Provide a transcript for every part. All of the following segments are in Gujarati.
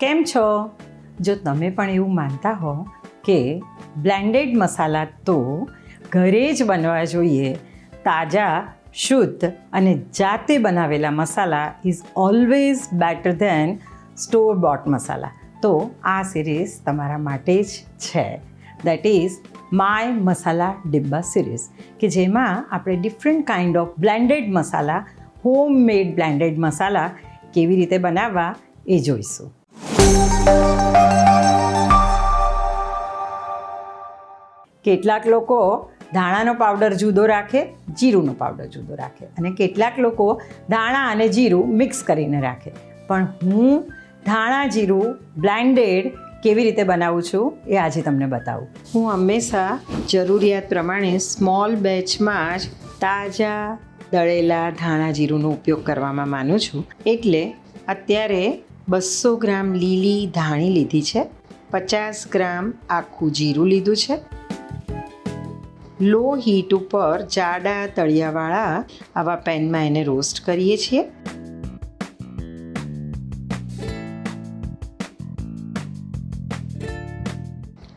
કેમ છો? જો તમે પણ એવું માનતા હો કે બ્લેન્ડેડ મસાલા તો ઘરે જ બનવા જોઈએ. તાજા, શુદ્ધ અને જાતે બનાવેલા masala is always better than store bot masala. તો આ સિરીઝ તમારા માટે જ છે. That is my masala dibba series કે જેમાં આપણે different kind of blended masala homemade blended masala કેવી રીતે બનાવવા એ જોઈશું. કેટલાક લોકો ધાણાનો પાવડર જુદો રાખે, જીરુંનો પાવડર જુદો રાખે અને કેટલાક લોકો ધાણા અને જીરું મિક્સ કરીને રાખે. પણ હું ધાણા, જીરું બ્લેન્ડેડ કેવી રીતે બનાવું છું એ આજે તમને બતાવું. હું હંમેશા જરૂરિયાત પ્રમાણે સ્મોલ બેચમાં જ તાજા, દળેલા ધાણા, જીરુંનો ઉપયોગ કરવામાં માનું છું. એટલે અત્યારે બસો ગ્રામ લીલી ધાણી લીધી છે. પચાસ ગ્રામ આખું જીરું લીધું છે. લો હીટ ઉપર જાડા તળિયાવાળા આવા પેનમાં એને રોસ્ટ કરીએ છીએ.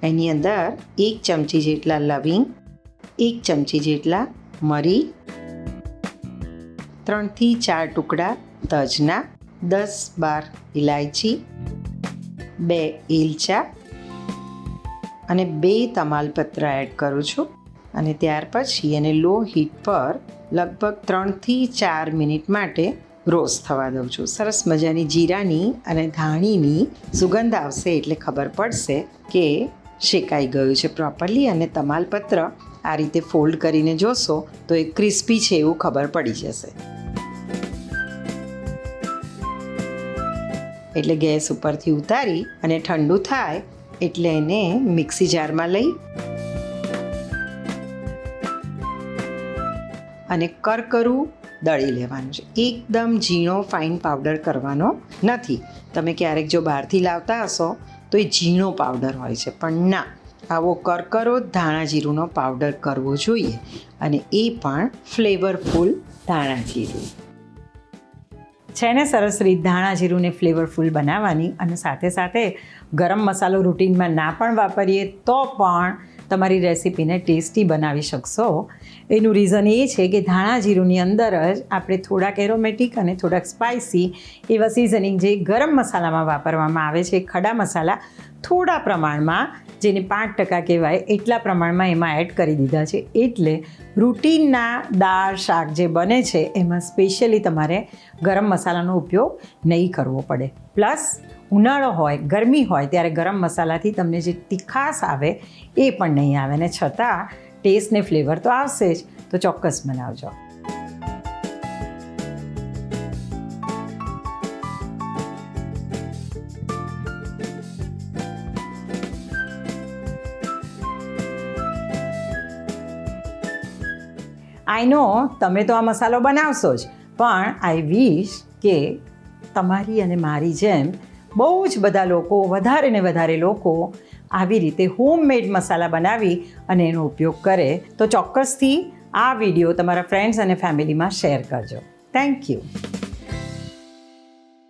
એની અંદર એક ચમચી જેટલા લવિંગ, એક ચમચી જેટલા મરી, ત્રણથી ચાર ટુકડા તજના દસ બાર ઇલાયચી બે એલચા અને બે તમાલપત્ર એડ કરું છું. અને ત્યાર પછી એને લો હીટ પર લગભગ ત્રણથી ચાર મિનિટ માટે રોસ્ટ થવા દઉં છું. સરસ મજાની જીરાની અને ધાણીની સુગંધ આવશે એટલે ખબર પડશે કે શેકાઈ ગયું છે પ્રોપરલી અને તમાલપત્ર આ રીતે ફોલ્ડ કરીને જોશો તો એ ક્રિસ્પી છે એવું ખબર પડી જશે. એટલે ગેસ ઉપરથી ઉતારી અને ઠંડુ થાય એટલે એને મિક્સી જારમાં લઈ અને કરકરું દળી લેવાનું છે. એકદમ ઝીણો ફાઇન પાવડર કરવાનો નથી. તમે ક્યારેક જો બહારથી લાવતા હશો તો એ ઝીણો પાવડર હોય છે, પણ ના. આવો કરકરો ધાણા જીરુંનો પાવડર કરવો જોઈએ અને એ પણ ફ્લેવરફુલ ધાણા જીરું. છે ને સરસ રીત ધાણા જીરુંને ફ્લેવરફુલ બનાવવાની અને સાથે સાથે ગરમ મસાલો રૂટીનમાં ના પણ વાપરીએ તો પણ તમારી રેસીપીને ટેસ્ટી બનાવી શકશો. એનું રીઝન એ છે કે ધાણા જીરુંની અંદર જ આપણે થોડાક એરોમેટિક અને થોડાક સ્પાઇસી એવા સિઝનિંગ જે ગરમ મસાલામાં વાપરવામાં આવે છે, ખડા મસાલા થોડા પ્રમાણમાં જેને પાંચ ટકા કહેવાય, એટલા પ્રમાણમાં એમાં એડ કરી દીધા છે. એટલે રૂટીનના દાળ, શાક જે બને છે, એમાં સ્પેશિયલી તમારે ગરમ મસાલાનો ઉપયોગ નહીં કરવો પડે. પ્લસ ઉનાળો હોય, ગરમી હોય, ત્યારે ગરમ મસાલાથી તમને જે તીખાશ આવે, એ પણ નહીં આવે. ને છતાં ટેસ્ટ ને ફ્લેવર તો આવશે જ. તો ચોક્કસ બનાવજો. આઈ નો તમે તો આ મસાલો બનાવશો જ. પણ આઈ વિશ કે તમારી અને મારી જેમ બહુ જ બધા લોકો, વધારે ને વધારે લોકો આવી રીતે હોમમેડ મસાલા બનાવી અને એનો ઉપયોગ કરે. તો ચોક્કસથી આ વીડિયો તમારા ફ્રેન્ડ્સ અને ફેમિલીમાં શેર કરજો. Thank you